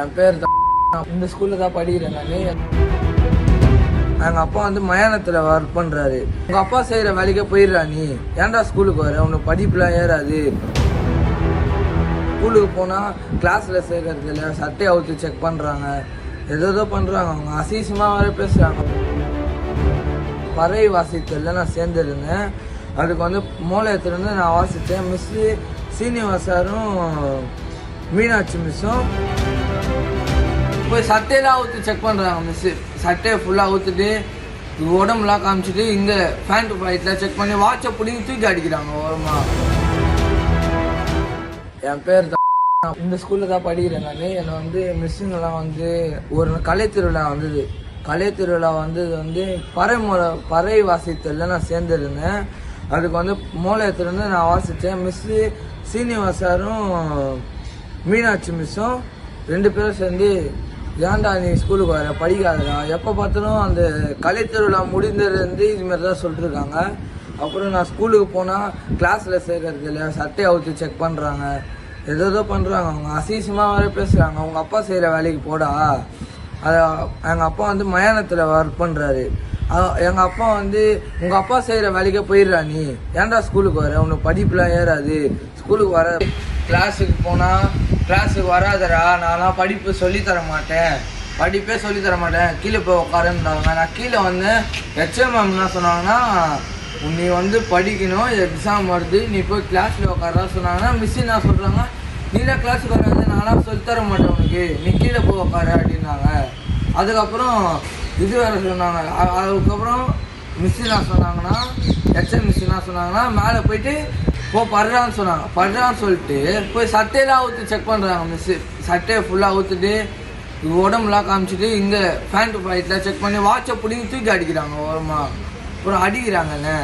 என் பேர் தான் இந்த ஸ்கூலில் தான் படிக்கிறேன் நான். எங்கள் அப்பா வந்து மயானத்தில் ஒர்க் பண்ணுறாரு உங்கள் அப்பா செய்கிற வேலைக்கே போயிடுறா நீ. ஏன்டா ஸ்கூலுக்கு வர? உனக்கு படிப்புலாம் ஏறாது. ஸ்கூலுக்கு போனால் கிளாஸில் சேர்க்கறது இல்லை சட்டையை அவுத்து செக் பண்ணுறாங்க ஏதோ பண்ணுறாங்க அவங்க அசீசமாக வர பேசுகிறாங்க பறவை வாசித்தல நான் சேர்ந்துருந்தேன். அதுக்கு வந்து மூலயத்துலேருந்து நான் வாசித்தேன். மிஸ்ஸு சீனிவாசாரும் மீனாட்சி மிஸ்ஸும் போய் சட்டையெல்லாம் ஊற்றி செக் பண்ணுறாங்க மிஸ்ஸு சட்டையை ஃபுல்லாக ஊற்றுட்டு உடம்புலாம் காமிச்சிட்டு இங்கே ஃபேண்ட் ஃபைட்டில் செக் பண்ணி வாட்சை பிடிங்கி தூக்கி அடிக்கிறாங்க ஓரமாக என் பேர் தான் இந்த ஸ்கூலில் தான் படிக்கிறேன் நான். என்னை வந்து மிஸ்ஸுங்கெல்லாம் வந்து ஒரு கலை திருவிழா வந்தது. கலை திருவிழா வந்தது வந்து பறை முறை பறை வாசித்தல நான் சேர்ந்துருந்தேன். அதுக்கு வந்து மூலயத்துலேருந்து நான் வாசித்தேன் மிஸ்ஸு சீனிவாசாரும் மீனாட்சி மிஸ்ஸும் ரெண்டு பேரும் சேர்ந்து ஏன்டா நீ ஸ்கூலுக்கு வர? படிக்காதடா. எப்போ பார்த்தாலும் அந்த கலை திருவிழா முடிந்ததுலேருந்து இதுமாரி தான் சொல்லிட்டுருக்காங்க அப்புறம் நான் ஸ்கூலுக்கு போனால் கிளாஸில் சேர்க்கறது இல்லை சட்டையை அவுத்து செக் பண்ணுறாங்க ஏதோ பண்ணுறாங்க அவங்க அசீசமாக வர பேசுகிறாங்க அவங்க அப்பா செய்கிற வேலைக்கு போடா. அதை எங்கள் அப்பா வந்து மயானத்தில் ஒர்க் பண்ணுறாரு எங்கள் அப்பா வந்து உங்கள் அப்பா செய்கிற வேலைக்கே போயிடுறா நீ. ஏன்டா ஸ்கூலுக்கு வர? உனக்கு படிப்புலாம் ஏறாது. ஸ்கூலுக்கு வர கிளாஸுக்கு போனால் கிளாஸுக்கு வராதடா நான்லாம் படிப்பு சொல்லித் தர மாட்டேன் படிப்பே சொல்லித் தர மாட்டேன் கீழே போய் உட்காருன்றாங்க நான் கீழே வந்து ஹெச்எம் மேம் என்ன சொன்னாங்கன்னா நீ வந்து படிக்கணும் எக்ஸாம் வருது. நீ போய் கிளாஸில் உட்காரா சொன்னாங்கன்னா மிஸ் என்ன சொல்கிறாங்க நீலாம் கிளாஸுக்கு வராது நான்லாம் சொல்லித் தர மாட்டேன் உனக்கு. நீ கீழே போய் உட்காரு அப்படின்னாங்க. அதுக்கப்புறம் இது வேறு சொன்னாங்க. அதுக்கப்புறம் மிஸ் என்ன சொன்னாங்கன்னா ஹெச்எம் மிஸ் என்ன சொன்னாங்கன்னா மேலே போயிட்டு போ படுறான்னு சொன்னாங்க. படுறான்னு சொல்லிட்டு போய் சட்டையெல்லாம் ஊற்றி செக் பண்ணுறாங்க மிஸ்ஸு சட்டையை ஃபுல்லாக ஊற்றிட்டு உடம்புலாம் காமிச்சிட்டு இங்கே ஃபேண்ட் ஃபைட்டில் செக் பண்ணி வாட்சை பிடிங்கி தூக்கி அடிக்கிறாங்க ஓரமாக அப்புறம் அடிக்கிறாங்கண்ணே